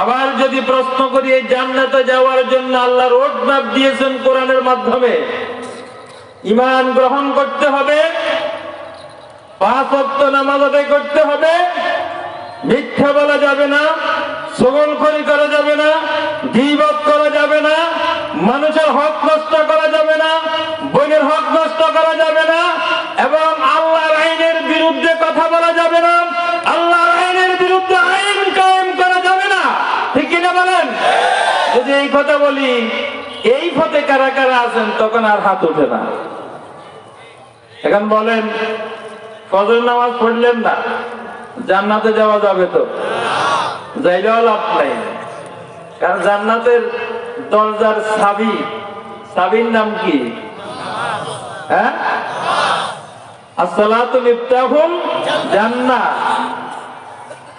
আবার যদি প্রশ্ন করি, এই জান্নাতে যাওয়ার জন্য আল্লাহ রোড ম্যাপ দিয়েছেন কোরআনের মাধ্যমে। ইমান গ্রহণ করতে হবে, পাঁচ অক্ত নামাজ আদায় করতে হবে, মিথ্যা বলা যাবে না সগলখড়ি করা যাবে না, গিবত করা যাবে না, মানুষের হক নষ্ট করা যাবে না বোনের হক নষ্ট করা যাবে না কথা বলি, এই পথে কারা কারা আছেন তখন আর হাত ওঠে না। এখন বলেন ফজর নামাজ পড়লেন না, জান্নাতে যাওয়া যাবে তো? যাইলেও লাভ নাই। কারণ জান্নাতের দরজার সাবি, সাবির নাম কি? হ্যাঁ?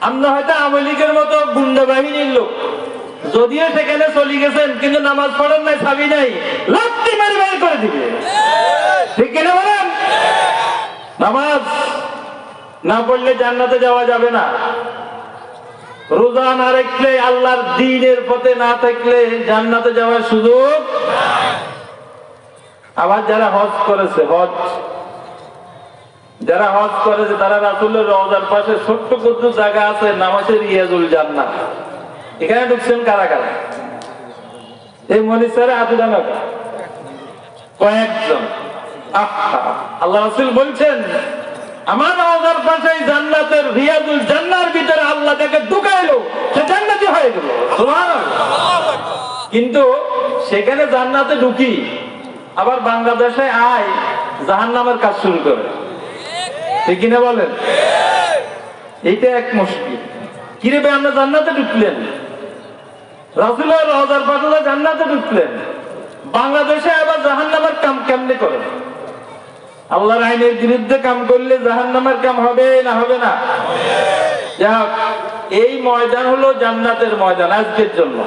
আমরা হয়তো আওয়ামী লীগের মতো গুন্ডা বাহিনীর লোক। যদিও সেখানে চলে গেছেন, কিন্তু নামাজ পড়েন নাই সাবি নাই। লাত্তি মারি বের করে দিবে। ঠিক কিনা বলেন? নামাজ না পড়লে জান্নাতে যাওয়া যাবে না। রোজা না রাখলে আল্লাহর দিনের পথে না থাকলে জান্নাতে যাওয়ার সুযোগ আবার যারা হজ করেছে, হজ। যারা হজ করেছে, তারা রাসুলের রওজার পাশে ছোট্ট ছোট্ট জায়গা আছে, নামাজের ইয়াজুল জান্নাত। এখানে ঢুকছেন কারা কারা? এই মনিসারে হাতে জানো কয়েকজন। আল্লাহ রাসূল বলছেন, আমার রওজার পাশে জান্নাতের রিয়াজুল জান্নার ভিতরে আল্লাহ তাকে ঢুকাইলো, সে জান্নাতি হয়ে গেল। কিন্তু সেখানে জান্নাতে ঢুকি, আবার বাংলাদেশে আয়, জাহান্নামের কাজ শুরু করে। ঠিক কিনা বলেন? এইটা এক মুশকিল। কিরে ভাই আমরা জান্নাতে ঢুকলেন? রাসুলের রওজার পাশে জান্নাতে ঢুকলেন। বাংলাদেশে আবার জাহান্নামের কাম কেমনে করেন আল্লাহর আইনের বিরুদ্ধে কাম করলে জাহান্নামের কাম হবে না হবে না? যাক, এই ময়দান হলো জান্নাতের ময়দান আজকের জন্য।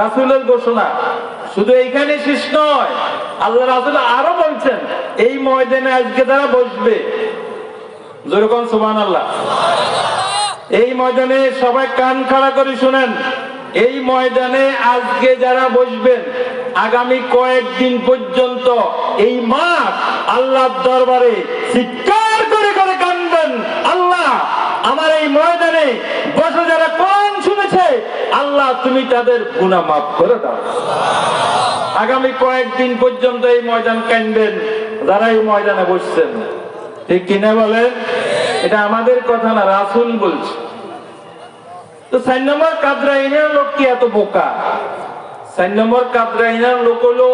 রাসুলের ঘোষণা, শুধু এইখানে শেষ নয়, আল্লাহ রাসুল আরও বলছেন, এই ময়দানে আজকে তারা বসবে যেরকম সুবান আল্লাহ এই ময়দানে সবাই কান খাড়া করে শুনেন। এই ময়দানে আজকে যারা বসবেন, আগামী কয়েকদিন পর্যন্ত এই মাঠ আল্লাহর দরবারে চিৎকার করে করে কানবেন আল্লাহ, আমার এই ময়দানে বসে যারা কোন শুনেছে, আল্লাহ তুমি তাদের গুনাহ মাফ করে দাও। আগামী কয়েকদিন পর্যন্ত এই ময়দান কানবেন যারা এই ময়দানে বসছেন। ঠিক কিনে বলেন? এটা আমাদের কথা না, রাসুল বলছে। তো চার নম্বর কাদরাইনের লোক কি এত বোকা? চার নম্বর কাদরাইনের লোক হলো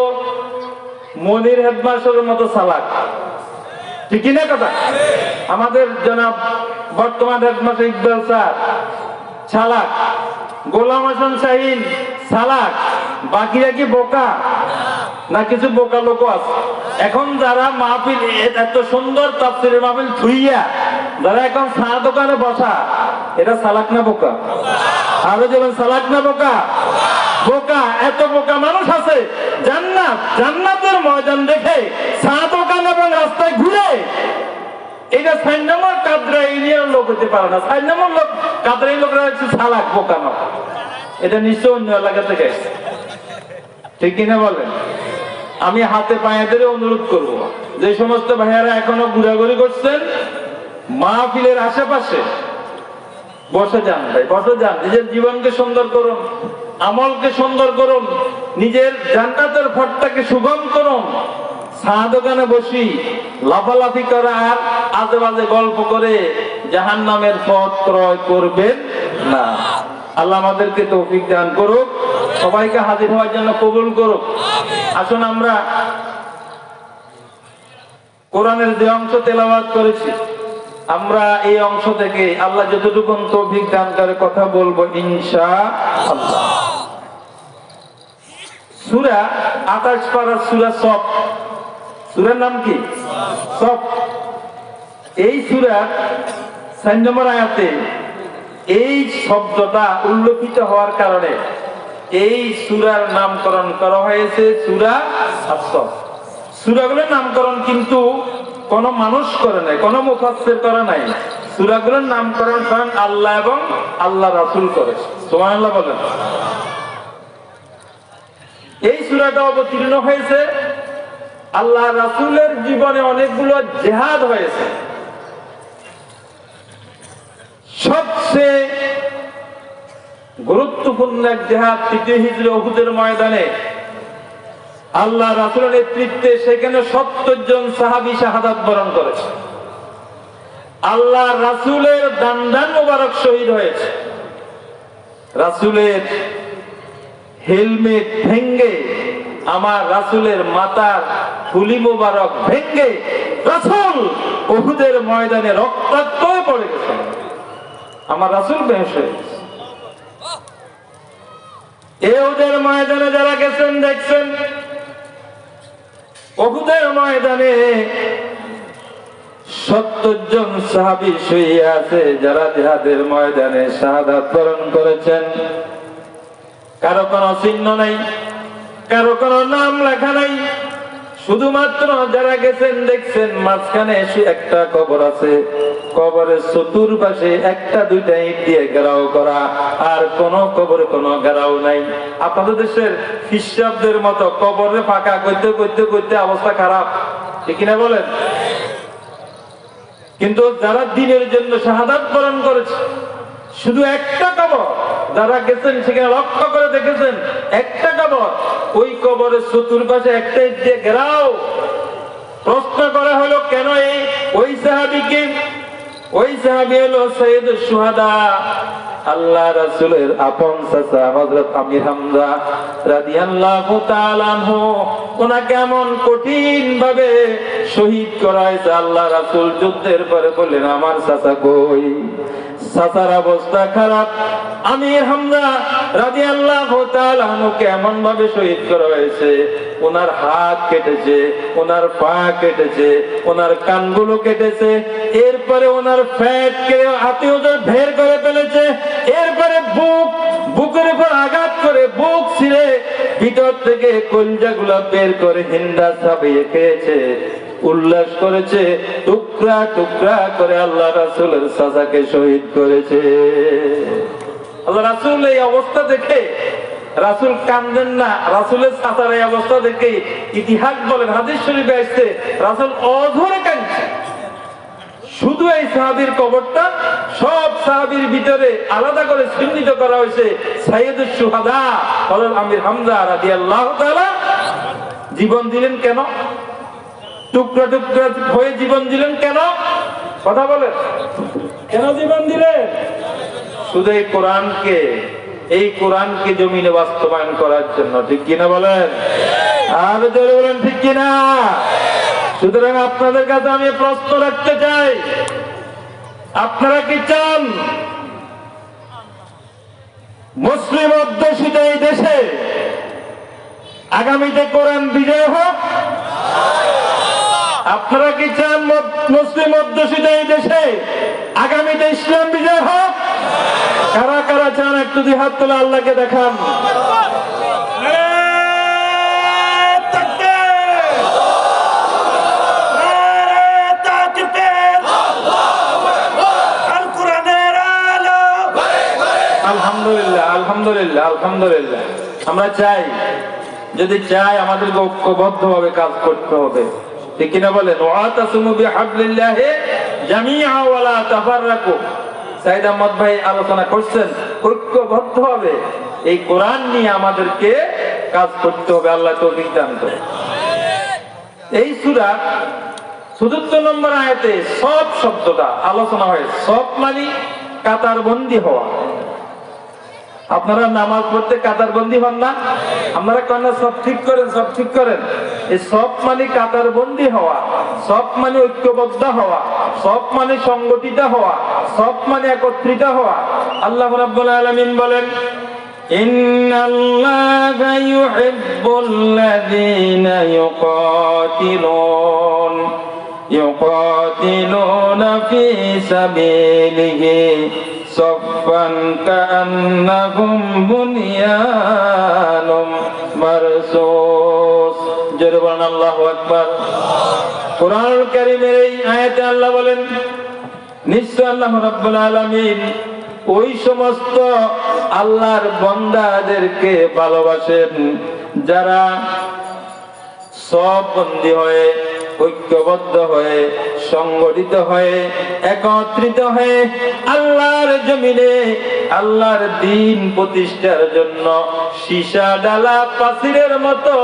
মনির হেডমাস্টারের মতো সালাক ঠিক কিনা কথা? আমাদের জনাব বর্তমান হেডমাস্টার ইকবাল স্যার সালাক গোলাম হাসান শাহিন সালাক বাকিরা কি বোকা? না, কিছু বোকা লোক আছে। এখন যারা মাহফিল এত সুন্দর তাফসিরের মাহফিল থুইয়া যারা এখন চা দোকানে বসা। এটা সালাক না বোকা? আরও যেমন সালাক না বোকা? বোকা, এত বোকা মানুষ আছে। জান্নাত, জান্নাতের ময়দান দেখে চা দোকান এবং রাস্তায় ঘুরে। এটা চার নম্বর, কাদরা এরিয়ার লোক হতে পারে না। চার নম্বর লোক, কাদরা লোকরা হচ্ছে সালাক, বোকা না। এটা নিশ্চয় অন্য এলাকা থেকে এসেছে ঠিক কিনা বলেন? আমি হাতে পায়ে ধরে অনুরোধ করব। যে সমস্ত ভাইয়ারা এখনও ঘোরাঘুরি করছেন মাহফিলের আশেপাশে। বসে যান ভাই, বসে যান। নিজের জীবনকে সুন্দর করুন, আমলকে সুন্দর করুন, নিজের জান্নাতের ফটটাকে সুগম করুন। চা দোকানে বসি, লাফালাফি করা আর আজে বাজে গল্প করে জাহান নামের পথ ক্রয় করবেন না। আল্লাহ আমাদেরকে তৌফিক দান করুক, সবাইকে হাজির হওয়ার জন্য কবুল করুক। আসুন আমরা কোরআনের যে অংশ তেলাওয়াত করেছি আমরা এই অংশ থেকে আল্লাহ যতটুকু তৌফিক দান করে কথা বলব ইনশা আল্লাহ সুরা আকাশ পাড়া সুরা সব সুরার নাম কি? সব এই সুরা চার নম্বর আয়াতে এই শব্দটা উল্লেখিত হওয়ার কারণে এই সুরার নামকরণ করা হয়েছে সুরা আসফ সুরাগুলোর নামকরণ কিন্তু কোন মানুষ করে নাই, কোন মুখাস্তের করে নাই। সুরাগুলোর নামকরণ স্বয়ং আল্লাহ এবং আল্লাহ রাসুল করেছে সুবহানাল্লাহ বলেন। এই সুরাটা অবতীর্ণ হয়েছে, আল্লাহ রাসুলের জীবনে অনেকগুলো জেহাদ হয়েছে। সবচেয়ে গুরুত্বপূর্ণ এক জেহাদ তৃতীয় হিজড়ি অহুদের ময়দানে। আল্লাহ রাসুলের নেতৃত্বে সেখানে সত্তর জন সাহাবি শাহাদাত বরণ করেছে। আল্লাহ রাসুলের দান দান মোবারক শহীদ হয়েছে। রাসুলের হেলমেট ভেঙ্গে, আমার রাসুলের মাতার ফুলি মোবারক ভেঙ্গে রাসুল ওহুদের ময়দানে রক্তাক্ত হয়ে পড়ে গেছে। আমার রাসুল বেহস হয়ে গেছে। এ ওদের ময়দানে যারা গেছেন, দেখছেন ওহুদের ময়দানে সত্তর জন সাহাবি শুয়ে আছে, যারা জেহাদের ময়দানে শাহাদাত বরণ করেছেন। কারও কোনো চিহ্ন নাই, কারও কোনো নাম লেখা নাই। শুধুমাত্র যারা গেছেন, দেখছেন, মাঝখানে এসে একটা কবর আছে। কবরের চতুর্পাশে একটা, দুইটা ইট দিয়ে ঘেরাও করা। আর কোন কবরে কোনো ঘেরাও নাই। আপনাদের দেশের খ্রিস্টাব্দের মতো কবরে ফাঁকা করতে করতে করতে অবস্থা খারাপ। ঠিক কিনা বলেন? কিন্তু যারা দিনের জন্য শাহাদাত বরণ করেছে, শুধু একটা কবর, যারা গেছেন, সেখানে লক্ষ্য করে দেখেছেন একটা কবর, ওই কবরের চতুর্পাশে একটা দিয়ে ঘেরাও। প্রশ্ন করা হলো, কেন এই? ওই সাহাবিকে ওই সাহাবি হলো সৈয়দ সুহাদা আল্লাহ রাসূলের আপন চাচা, হযরত আমির হামজা রাদিয়াল্লাহু তাআলা আনহু। ওনাকে এমন কঠিন ভাবে শহীদ করা হয়েছে আল্লাহ রাসূল যুদ্ধের পরে বললেন, আমার চাচা কই? চাচার অবস্থা খারাপ। আমির হামজা রাদিয়াল্লাহু তাআলা আনহুকে এমন ভাবে শহীদ করা হয়েছে ওনার হাত কেটেছে ওনার পা কেটেছে ওনার কানগুলো কেটেছে, এরপরে ওনার ফ্যাট কে আত্মীয়দের ভের করে ফেলেছে, এরপরে বুক, বুকের উপর আঘাত করে বুক ছিঁড়ে ভিতর থেকে কলজাগুলো বের করে হিন্দা ছাপিয়ে খেয়েছে। উল্লাস করেছে, টুকরা টুকরা করে আল্লাহ রাসুলের সাজাকে শহীদ করেছে। আল্লাহ রাসুল এই অবস্থা দেখে রাসুল কান্দেন না, রাসুলের সাঁতার এই অবস্থা দেখে ইতিহাস বলেন, হাদিস শরীফে আসছে, রাসুল অধরে কাঁদছে। শুধু এই সাহাবির কবরটা, সব সাহাবির ভিতরে আলাদা করে চিহ্নিত করা হয়েছে সাইয়দ সুহাদা, হযরত আমির হামজা রাদিয়াল্লাহু তাআলা। জীবন দিলেন কেন? টুকরা টুকরা হয়ে জীবন দিলেন কেন? কথা বলেন। কেন জীবন দিলেন? শুধু এই কোরআনকে এই কোরআনকে জমিনে বাস্তবায়ন করার জন্য, ঠিক কিনা বলেন? আর জোরে বলেন, ঠিক কিনা? সুতরাং আপনাদের কাছে আমি প্রশ্ন রাখতে চাই। আপনারা কি চান? মুসলিম অধ্যুষিত এই দেশে আগামীতে কোরআন বিজয় হোক? আপনারা কি চান মুসলিম অধ্যুষিত এই দেশে? আগামীতে ইসলাম বিজয় হোক? কারা কারা চান একটু দুই হাত তোলা আল্লাহকে দেখান। আলহামদুলিল্লাহ আলহামদুলিল্লাহ আলহামদুলিল্লাহ। আমরা চাই, যদি চাই আমাদেরকে ঐক্যবদ্ধ ভাবে কাজ করতে হবে। বলেন ভাই আলোচনা করছেন হবে এই কোরআন নিয়ে আমাদেরকে কাজ করতে হবে, আল্লাহ তৌফিক দান এই সূরা চতুর্থ নম্বর আয়াতে সব শব্দটা আলোচনা হয়, সব মানে কাতার বন্দী হওয়া। আপনারা নামাজ পড়তে কাতার বন্দি হন না আপনারা কেন সব ঠিক করেন সব ঠিক করেন এই সব মানে কাতার বন্দি হওয়া সব মানে ঐক্যবদ্ধ হওয়া সব মানে সংগঠিত হওয়া সব মানে একত্রিত হওয়া আল্লাহ রাব্বুল আলামিন বলেন إن الله يحب الذين يقاتلون يقاتلون في سبيله صفا كأنهم بنيان مرصوص جربان الله أكبر কোরআনুল কারীমের এই আয়াতে আল্লাহ বলেন নিশ্চয় আল্লাহ রাব্বুল আলামিন ওই সমস্ত আল্লাহর বন্দাদেরকে ভালোবাসেন যারা সব বন্দী হয়ে ঐক্যবদ্ধ হয়ে সংগঠিত হয়ে, একত্রিত হয়ে আল্লাহর জমিনে, আল্লাহর দিন প্রতিষ্ঠার জন্য সীসা ডালা পাসিরের মতো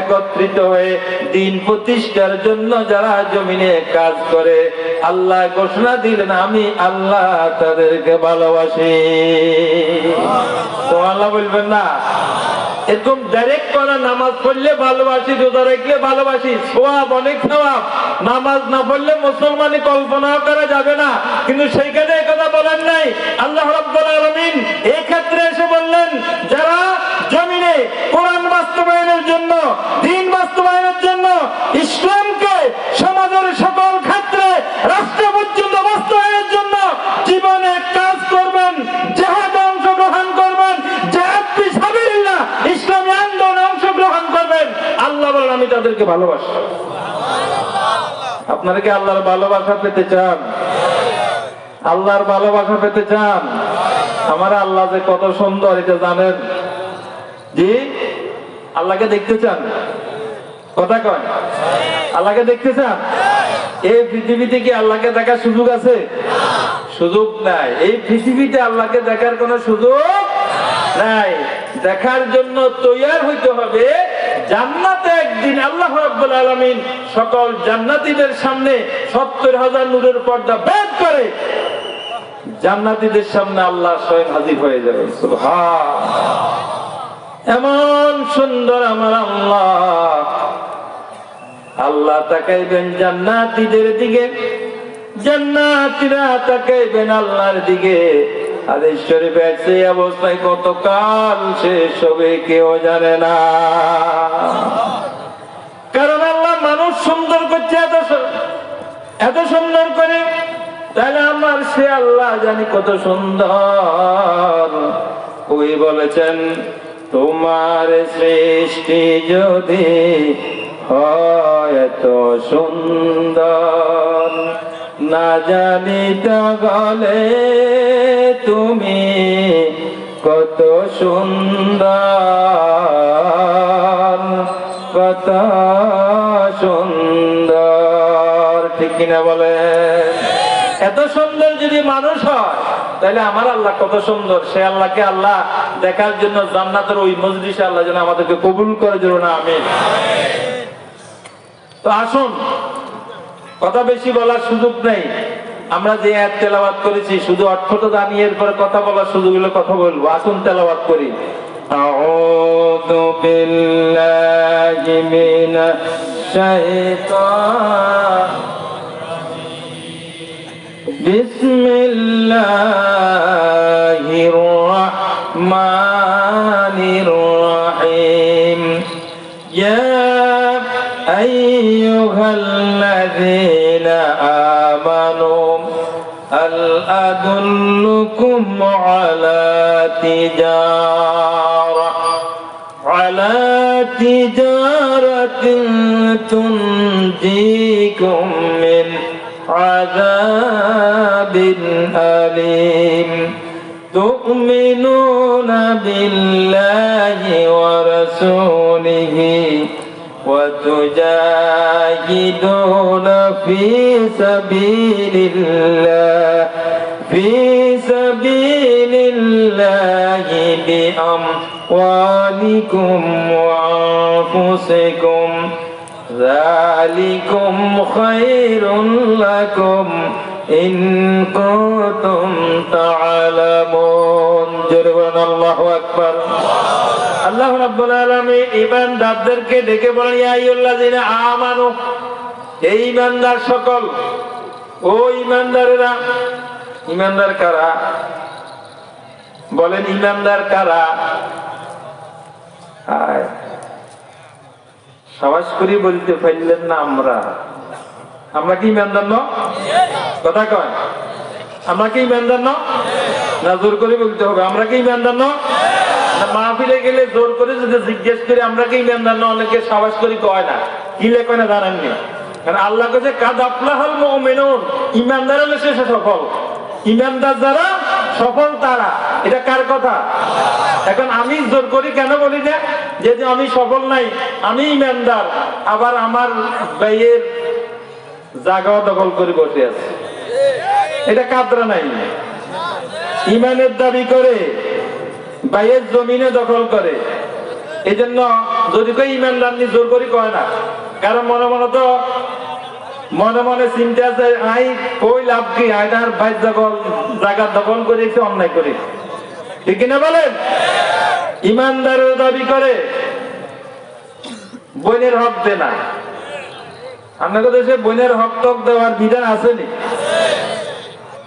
একত্রিত হয়ে দিন প্রতিষ্ঠার জন্য যারা জমিনে কাজ করে, আল্লাহ ঘোষণা দিলেন, আমি আল্লাহ তাদেরকে ভালোবাসি। তো আল্লাহ বলবেন না। এরকম ডাইরেক্ট করা নামাজ পড়লে ভালোবাসি, রোজা রাখলে ভালোবাসি সোয়াব অনেক সোয়াব নামাজ না পড়লে মুসলমানি কল্পনাও করা যাবে না। কিন্তু সেইখানে এই কথা বলেন নাই। আল্লাহ রাব্বুল আলামিন এই ক্ষেত্রে এসে বললেন, যারা জমিনে কোরআন বাস্তবায়নের জন্য, দিন বাস্তবায়নের জন্য ইসলামকে সমাজের আমি তাদেরকে ভালোবাসি। আপনারা কি আল্লাহর ভালোবাসা পেতে চান? আল্লাহর ভালোবাসা পেতে চান? আমার আল্লাহ যে কত সুন্দর, এটা জানেন। জি? আল্লাহকে দেখতে চান? কথা কয়। আল্লাহকে দেখতে চান? এই পৃথিবীতে কি আল্লাহকে দেখার সুযোগ আছে? সুযোগ নাই। এই পৃথিবীতে আল্লাহকে দেখার কোনো সুযোগ নাই। দেখার জন্য তৈয়ার হইতে হবে। জান্নাতে একদিন আল্লাহ রাব্বুল আলামিন সকল জান্নাতীদের সামনে সত্তর হাজার নূরের পর্দা বেদ করে জান্নাতীদের সামনে আল্লাহ স্বয়ং হাজির হয়ে যাবে এমন সুন্দর আমার আল্লাহ। আল্লাহ তাকাইবেন জান্নাতীদের দিকে, জান্নাতীরা তাকাইবেন আল্লাহর দিকে। আদেশ শরীফ সেই অবস্থায় কতকাল শেষ হবে কেউ জানে না। কারণ আল্লাহ মানুষ সুন্দর করছে এত এত সুন্দর করে, তাহলে আমার সে আল্লাহ জানি কত সুন্দর। ওই বলেছেন, তোমার সৃষ্টি যদি হয় এত সুন্দর। না জানি গলে তুমি কত সুন্দর কত সুন্দর। ঠিক কিনা বলে? এত সুন্দর যদি মানুষ হয়, তাহলে আমার আল্লাহ কত সুন্দর। সে আল্লাহকে আল্লাহ দেখার জন্য জান্নাতের ওই মজলিসে আল্লাহ যেন আমাদেরকে কবুল করে দিল না আমি তো আসুন কথা বেশি বলার সুযোগ নেই আমরা যে এক তেলাওয়াত করেছি শুধু অর্থটা জানিয়ে এরপরে কথা বলার সুযোগ হলে কথা বলবো আসুন তেলাওয়াত করি أعوذ بالله من الشيطان بسم الله الرحمن الرحيم يا أدلكم على تجارة على تجارة تنجيكم من عذاب أليم. تؤمنون بالله ورسوله وتجاهدون في سبيل الله في سبيل الله بأموالكم وأنفسكم. ذلكم خير لكم إن كنتم تعلمون. جربنا الله أكبر. আল্লাহ রাব্বুল আলামিন ডেকে বলেন, ইয়া আইয়ুল্লাযিনা আমানু এই সকল, ও কারা? বলেন কারা? সাবাস করি বলতে পারলেন না আমরা। আমরা কি ইমানদার ন কথা কয়। আমরা কি ইমানদার ন না, জোর করে বলতে হবে। আমরা কি ইমানদার ন না মাহফিলে গেলে জোর করে যদি জিজ্ঞেস করি, আমরা কি ইমানদার ন, অনেকে সাবাস করি কয় না। কি লেখে না জানেননি কারণ আল্লাহ কাছে কাদ আফলাহাল মুমিনুন। ইমানদার হলে শেষে সফল। ইমানদার যারা, সফল তারা। এটা কার কথা? এখন আমি জোর করি কেন বলি না? যে আমি সফল নাই, আমি ইমানদার, আবার আমার ভাইয়ের জায়গাও দখল করে বসে আছে। এটা কাদরা নাই। ইমানের দাবি করে। ভাইয়ের জমিনে দখল করে। এই জন্য যদি কেউ ইমানদার নি জোর করি কয় না, কারণ মনে মনে তো মনে মনে চিন্তা আছে, আই, কই লাভ কি? আয়নার বাইর দখল জায়গা দখল করে একটু অন্যায় করে। ঠিক কিনা বলেন? ইমানদারের দাবি করে বোনের হক দে না। আপনাকে দেশে বোনের হক টক দেওয়ার বিধান আসেনি।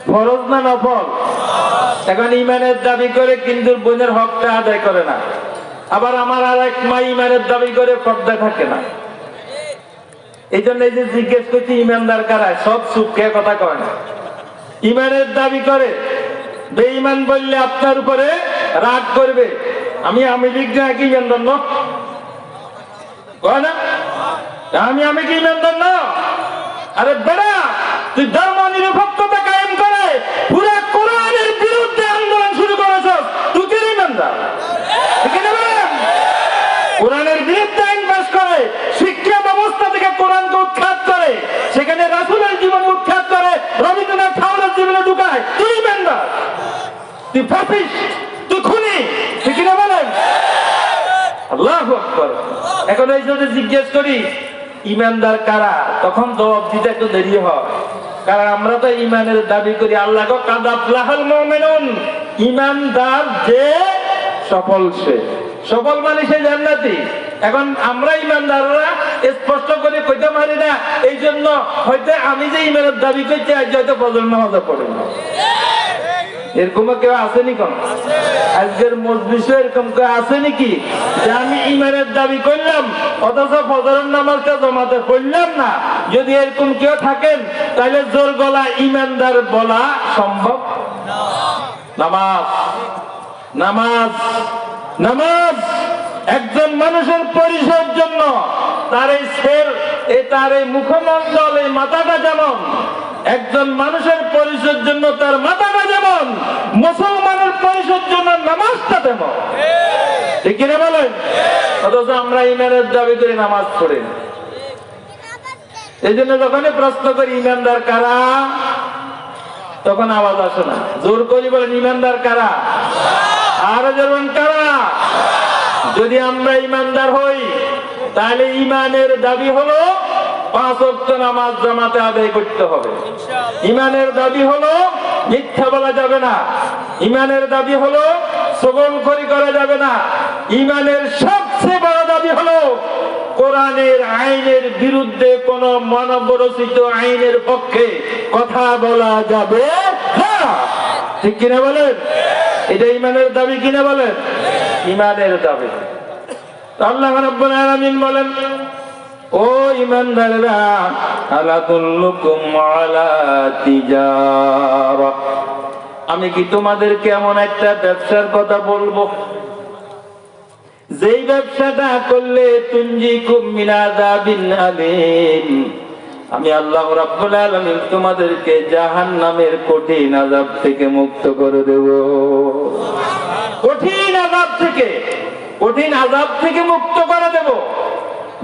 ফরজ না নফল? এখন ইমানের দাবি করে কিন্তু বোনের হকটা আদায় করে না। আবার আমার আর এক মা ইমানের দাবি করে পর্দা থাকে না। এই জন্য এই যে জিজ্ঞেস করছি, ইমানদার কারা? সব সুখে কথা কয় না? ইমানের দাবি করে, বেঈমান বললে আপনার উপরে রাগ করবে। আমি আমি লিখ কি ইমানদার ন? কয় না? আমি আমি কি ইমানদার না? আরে বেড়া, তুই ধর্ম নিরপেক্ষতা কায়েম করে পুরা কোরআনের বিরুদ্ধে আন্দোলন শুরু করেছ তুই কি ইমানদার ঠিক আছে বলেন? কোরআনের বিরুদ্ধে আইন পাস করে শিক্ষা ব্যবস্থা থেকে কোরআনকে উৎখাত করে সেখানে রাসুলের জীবন উৎখাত করে রবীন্দ্রনাথ ঠাকুরের জীবনে ঢুকায় তুই ইমানদার তুই ফাঁসিস তুই খুনি ঠিক না বলেন আল্লাহ এখন এই যদি জিজ্ঞেস করি, ইমানদার কারা? তখন জবাব দিতে একটু দেরি হয়। কারণ আমরা তো ইমানের দাবি করি, আল্লাহ কাদাফলাহাল মুমিনুন। ইমানদার যে সফল সে। সফল মানে সে জান্নাতি। এখন আমরা ইমানদাররা স্পষ্ট করে কইতে পারি না এই জন্য হয়তো আমি যে ইমানের দাবি করছি আজ হয়তো প্রজন্ম হতে পড়ে না। এরকম কেউ আসেনি কোন আজকের মজলিসে এরকম কেউ আছে নাকি যে আমি ইমানের দাবি করলাম, অথচ ফজরের নামাজটা জমাতে করলাম না। যদি এরকম কেউ থাকেন, তাহলে জোর গলা ইমানদার বলা সম্ভব নামাজ নামাজ নামাজ। একজন মানুষের পরিচয়ের জন্য তার এই এই তার এই মুখমণ্ডল, এই মাথাটা যেমন একজন মানুষের পরিচয়ের জন্য তার মাথাটা যেমন, মুসলমানের পরিচয়ের জন্য নামাজটা তেমন। ঠিক কিনা বলেন? অথচ আমরা ইমানের দাবি করে নামাজ পড়ি এই জন্য যখনই প্রশ্ন করি, ইমানদার কারা? তখন আওয়াজ আসে না। জোর করি বলেন, ইমানদার কারা? আরও যেমন কারা? যদি আমরা ইমানদার হই, তাহলে ইমানের দাবি হলো পাঁচ অক্ট নামাজ জামাতে আদায় করতে হবে। ইমানের দাবি হলো মিথ্যা বলা যাবে না। ইমানের দাবি হলো সবল করা যাবে না। ইমানের সবচেয়ে বড় দাবি হলো কোরআনের আইনের বিরুদ্ধে কোন মানবরচিত আইনের পক্ষে কথা বলা যাবে না। ঠিক কিনা বলেন? এটা ইমানের দাবি কিনা বলেন? ইমানের দাবি। আল্লাহ রাব্বুল আলামিন বলেন ও ইমানদাররা আলা দুল্লুকুম আলা তিজারা। আমি কি তোমাদেরকে এমন একটা ব্যবসার কথা বলব? যেই ব্যবসাটা করলে তুঞ্জি কুমিনাদাবিন আলিম। আমি আল্লাহ রাব্বুল আলামিন তোমাদেরকে জাহান্নামের কঠিন আযাব থেকে মুক্ত করে দেব। কঠিন আযাব থেকে, কঠিন আযাব থেকে মুক্ত করে দেব।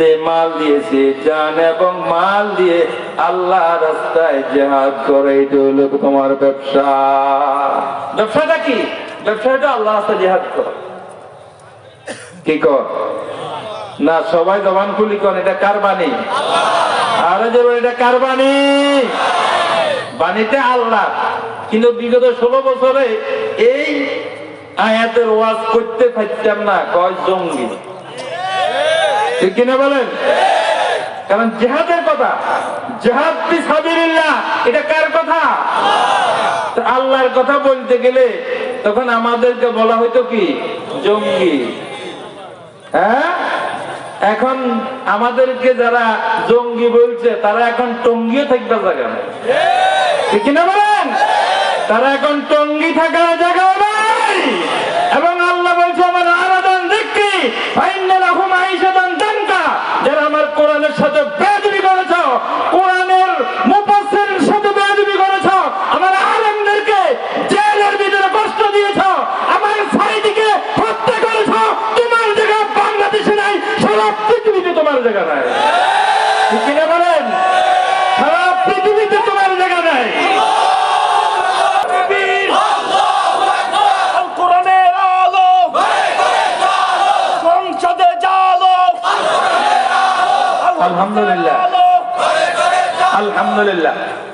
যে মাল দিয়েছি, জান এবং মাল দিয়ে আল্লাহ রাস্তায় জেহাদ করে, এটা হলো তোমার ব্যবসা। ব্যবসাটা কি? ব্যবসাটা আল্লাহ রাস্তায় জেহাদ করো। কি কর? না, সবাই জবান খুলি কর, এটা কার বাণী? আরে যে এটা কার বাণী? বাণীতে আল্লাহ। কিন্তু বিগত ষোলো বছরে এই আয়াতের ওয়াজ করতে পারতাম না, কয় জঙ্গি? ঠিক কিনা বলেন? কারণ জেহাদের কথা, জেহাদ সাবিল্লাহ এটা কার কথা? আল্লাহর কথা বলতে গেলে তখন আমাদেরকে বলা হইতো কি? জঙ্গি। হ্যাঁ? এখন আমাদেরকে যারা জঙ্গি বলছে, তারা এখন টঙ্গিও থাকবে জায়গা ঠিক কিনা বলেন? তারা এখন টঙ্গি থাকার জায়গা এবং আল্লাহ বলছে আমার আরাদান দেখি ফাইনাল আহুম আইসাদান দাঙ্কা যারা আমার কোরআনের সাথে বেদবি করেছ কোরআনের মুফাসসিরের সাথে বেদবি করেছ আমার আলেমদেরকে জেলের ভিতরে কষ্ট দিয়েছ আমার সাইদিকে হত্যা করেছ তোমার জায়গা বাংলাদেশে নাই সারা পৃথিবীতে তোমার জায়গা নাই ঠিক কিনা বলেন সারা পৃথিবীতে তোমার জায়গা নাই কোরআনের আলো সংসদে জালো আলহামদুলিল্লাহ আলো আলহামদুলিল্লাহ